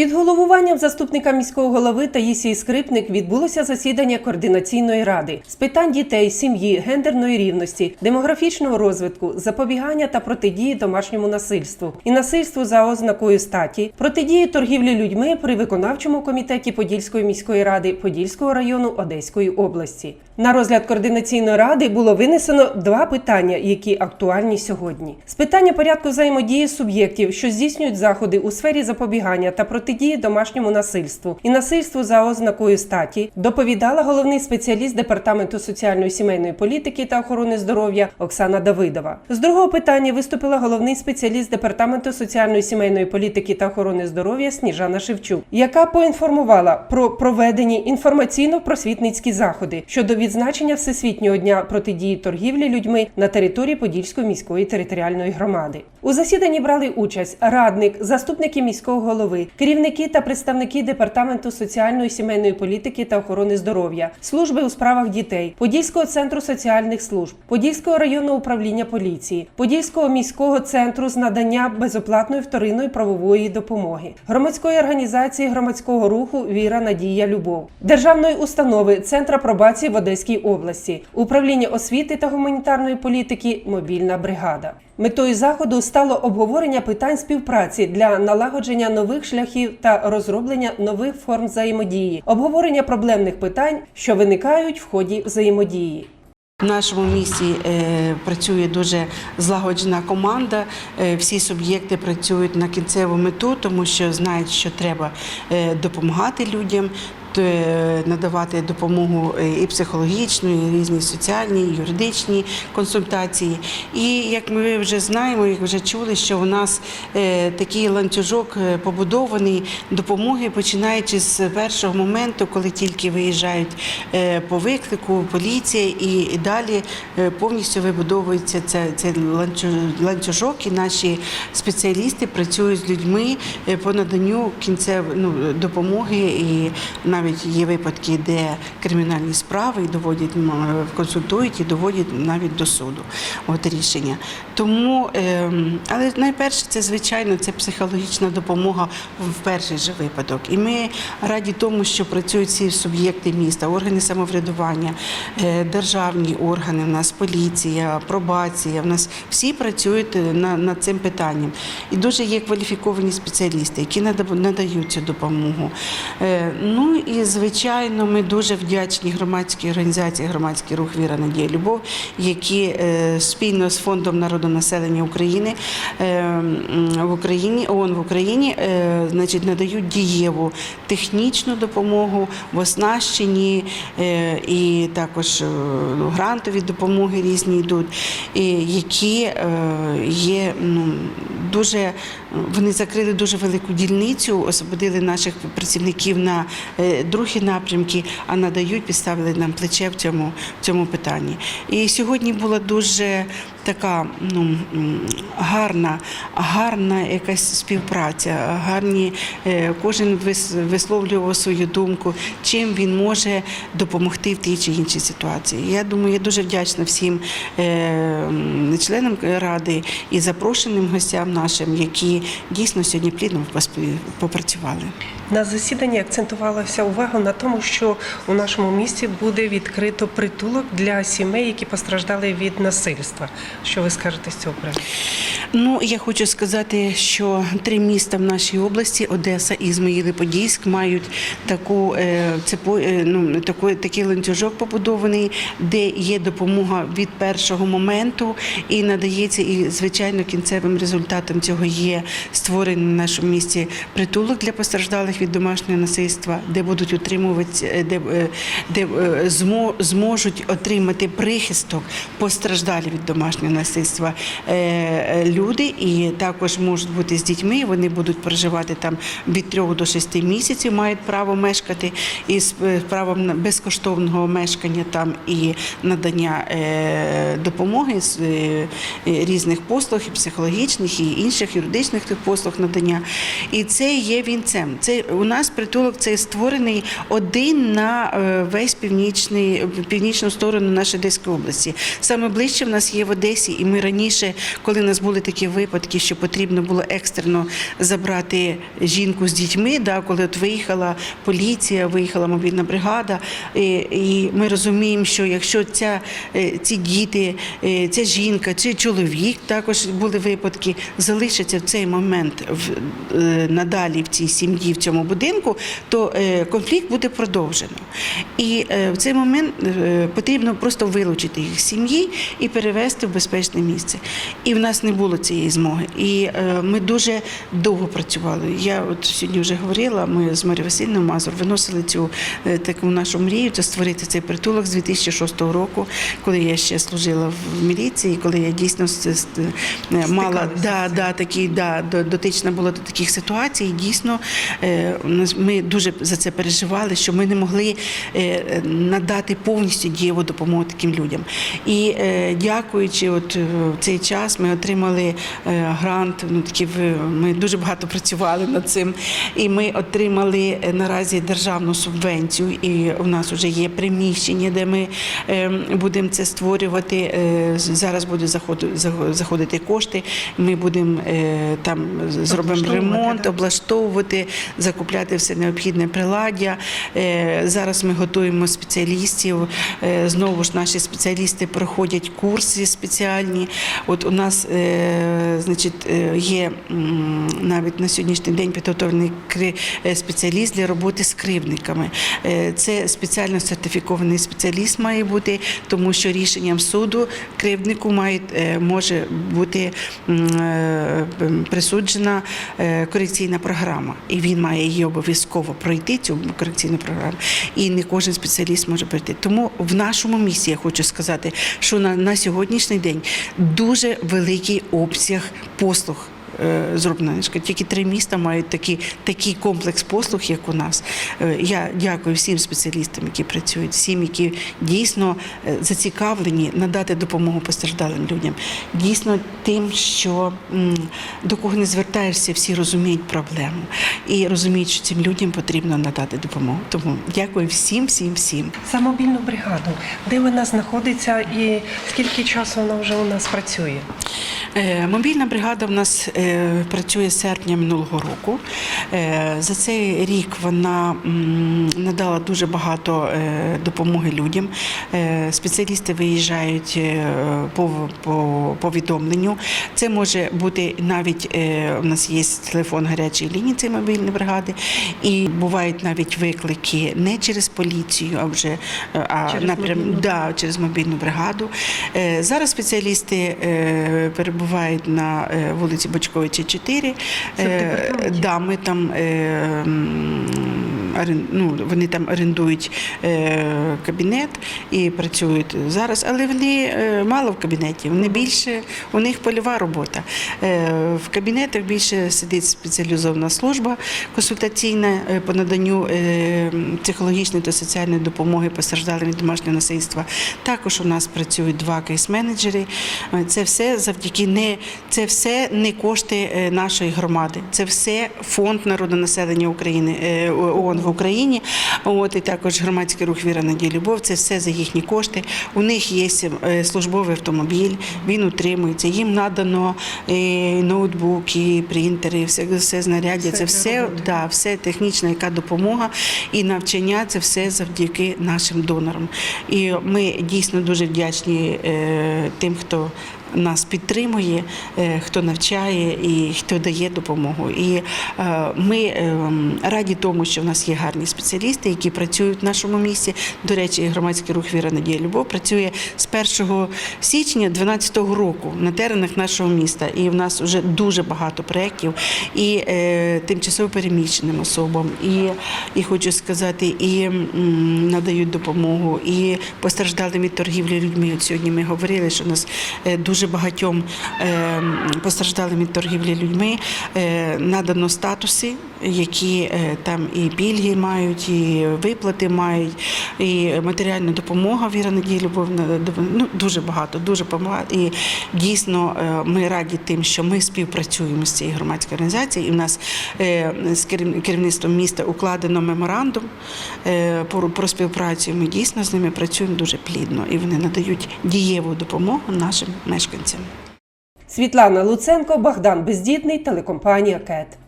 Під головуванням заступника міського голови Таїсії Скрипник відбулося засідання координаційної ради з питань дітей, сім'ї, гендерної рівності, демографічного розвитку, запобігання та протидії домашньому насильству і насильству за ознакою статі, протидії торгівлі людьми при виконавчому комітеті Подільської міської ради Подільського району Одеської області. На розгляд координаційної ради було винесено два питання, які актуальні сьогодні. З питання порядку взаємодії суб'єктів, що здійснюють заходи у сфері запобігання та протидії домашньому насильству і насильству за ознакою статі, доповідала головний спеціаліст департаменту соціальної сімейної політики та охорони здоров'я Оксана Давидова. З другого питання виступила головний спеціаліст департаменту соціальної сімейної політики та охорони здоров'я Сніжана Шевчук, яка поінформувала про проведені інформаційно-просвітницькі заходи щодо відзначення Всесвітнього дня протидії торгівлі людьми на території Подільської міської територіальної громади. У засіданні брали участь радник, заступники міського голови, керівники та представники департаменту соціальної сімейної політики та охорони здоров'я, служби у справах дітей, Подільського центру соціальних служб, Подільського районного управління поліції, Подільського міського центру з надання безоплатної вторинної правової допомоги, громадської організації громадського руху Віра, Надія, Любов, державної установи Центра пробації в Одеській області, управління освіти та гуманітарної політики Мобільна бригада. Метою заходу стало обговорення питань співпраці для налагодження нових шляхів та розроблення нових форм взаємодії, обговорення проблемних питань, що виникають в ході взаємодії. В нашому місті е, працює дуже злагоджена команда. Е, всі суб'єкти працюють на кінцеву мету, тому що знають, що треба е, допомагати людям. Е, Надавати допомогу е, і психологічну, і різні соціальні, і юридичні консультації. І як ми вже знаємо, як вже чули, що у нас е, такий ланцюжок побудований допомоги, починаючи з першого моменту, коли тільки виїжджають по виклику поліція, і, далі повністю вибудовується цей ланцюжок, і наші спеціалісти працюють з людьми по наданню кінцевої ну, допомоги. І навіть є випадки, де кримінальні справи доводять консультують і доводять навіть до суду от рішення. Тому, ем, але найперше, це звичайно це психологічна допомога в перший же випадок. І ми раді тому, що працюють всі суб'єкти міста, органи самоврядування, е, державні органи, в нас поліція, пробація. В нас всі працюють е, над цим питанням. І дуже є кваліфіковані спеціалісти, які нада- надають цю допомогу. Е, Ну і звичайно, ми дуже вдячні громадській організації Громадський рух Віра Надія Любов, які е, спільно з фондом народонаселення України е, в Україні ООН в Україні е, значить, надають дієву технічну допомогу в оснащенні і також е, грантові допомоги різні йдуть, які є ну, дуже вони закрили дуже велику дільницю, освободили наших працівників на е, другі напрямки, а надають, підставили нам плече в цьому, в цьому питанні. І сьогодні була дуже така ну, гарна, гарна якась співпраця, гарні, е, кожен вис- висловлював свою думку, чим він може допомогти в тій чи іншій ситуації. Я думаю, я дуже вдячна всім е, членам ради і запрошеним гостям нашим, які дійсно сьогодні плідно попрацювали. На засіданні акцентувалася увага на тому, що у нашому місті буде відкрито притулок для сімей, які постраждали від насильства. Що ви скажете з цього приводу? Ну, я хочу сказати, що три міста в нашій області Одеса, Ізмаїл і Подільськ мають таку е, е, ну, таку, такий ланцюжок побудований, де є допомога від першого моменту і надається, і звичайно кінцевим результатом цього є створений в нашому місті притулок для постраждалих від домашнього насильства, де будуть утримувати, е, де, е, де е, змо- зможуть отримати прихисток постраждалі від домашнього насильства люди, і також можуть бути з дітьми. Вони будуть проживати там від 3 до 6 місяців, мають право мешкати із правом безкоштовного мешкання там і надання допомоги з різних послуг, і психологічних і інших юридичних послуг надання. І це є вінцем. Це у нас притулок цей створений один на е, весь північний північну сторону нашої Одеської області. Саме ближче в нас є в Одесі, і ми раніше, коли в нас були такі випадки, що потрібно було екстрено забрати жінку з дітьми, да, коли от виїхала поліція, виїхала мобільна бригада, і, і ми розуміємо, що якщо ця, е, ці діти, е, ця жінка, чи чоловік, також були випадки, залишаться в цей момент в, е, надалі в цій сім'ї, в цьому будинку, то е, конфлікт буде продовжено. І е, в цей момент е, потрібно просто вилучити їх з сім'ї і перевести в безпечне місце. І в нас не було цієї змоги. І ми дуже довго працювали. Я от сьогодні вже говорила, ми з Марією Васильівною Мазур виносили цю таку нашу мрію, це створити цей притулок з 2006 року, коли я ще служила в міліції, коли я дійсно мала да, да, такі, да, дотична була до таких ситуацій. Дійсно е, ми дуже за це переживали, що ми не могли е, надати повністю дієву допомогу таким людям. І е, дякуючи, от е, в цей час ми отримали е, грант. Ну такі ми дуже багато працювали над цим. І ми отримали е, наразі державну субвенцію. І у нас вже є приміщення, де ми е, будемо це створювати. Е, Зараз будуть заходити кошти. Ми будемо е, там зробимо ремонт, облаштовувати, закупляти все необхідне приладдя. Е, Зараз ми готуємо спеціалістів. Е, Знову ж наші спеціалісти проходять курси спеціальні. От у нас е, значить, є навіть на сьогоднішній день підготовлений спеціаліст для роботи з кривдниками. Е, Це спеціально сертифікований спеціаліст має бути, тому що рішенням суду кривднику може бути присуджена корекційна програма, і він має її обов'язково пройти цю корекційну програму. І не кожен спеціаліст може пройти. Тому в нашому місті я хочу сказати, що на, на сьогоднішній день дуже великий обсяг послуг. Е, Зроблено Я тільки три міста мають такий, такий комплекс послуг, як у нас. Е, Я дякую всім спеціалістам, які працюють, всім, які дійсно е, зацікавлені надати допомогу постраждалим людям. Дійсно, тим, що до кого не звертаєшся, всі розуміють проблему і розуміють, що цим людям потрібно надати допомогу. Тому дякую всім, всім, всім. За мобільну бригаду, де вона знаходиться і скільки часу вона вже у нас працює? Мобільна бригада в нас працює з серпня минулого року. Е, За цей рік вона надала дуже багато е, допомоги людям. Е, Спеціалісти виїжджають по, по повідомленню. Це може бути навіть у нас є телефон гарячої лінії цієї мобільної бригади, і бувають навіть виклики не через поліцію, а вже а Через напрям мобільну. да, через мобільну бригаду. Зараз спеціалісти перебувають на вулиці Бочковича 4. Е. Да, ми там е, ну, вони там орендують е, кабінет і працюють зараз, але вони е, мало в кабінеті. Вони більше у них польова робота. Е, В кабінетах більше сидить спеціалізована служба консультаційна по наданню психологічної та соціальної допомоги постраждалим від домашнього насильства. Також у нас працюють два кейс-менеджери. Це все завдяки не це все не кошти нашої громади. Це все фонд народонаселення України ООН в Україні. От і також громадський рух Віра Надія Любов. Це все за їхні кошти. У них є е, службовий автомобіль. Він утримується. Їм надано е, ноутбуки, принтери, все, все знаряддя. Це все, да, все технічна яка допомога і навчання. Це все завдяки нашим донорам. І ми дійсно дуже вдячні е, тим, хто нас підтримує, е, хто навчає і хто дає допомогу. І е, ми е, раді тому, що в нас є гарні спеціалісти, які працюють в нашому місті. До речі, громадський рух Віра Надія Любов працює з 1 січня 2012 року на теренах нашого міста. І в нас вже дуже багато проєктів і тимчасово переміщеним особам, і, і хочу сказати, і надають допомогу, і постраждалим від торгівлі людьми. От сьогодні ми говорили, що у нас дуже дуже багатьом е, постраждалим від торгівлі людьми е, надано статуси, які е, там і пільги мають, і виплати мають, і матеріальна допомога Віра Надія Любов ну, дуже багато, дуже багато. І дійсно ми раді тим, що ми співпрацюємо з цією громадською організацією. І в нас з керів- керівництвом міста укладено меморандум про, співпрацю. Ми дійсно з ними працюємо дуже плідно і вони надають дієву допомогу нашим мешканцям. Світлана Луценко, Богдан Бездітний, телекомпанія КЕТ.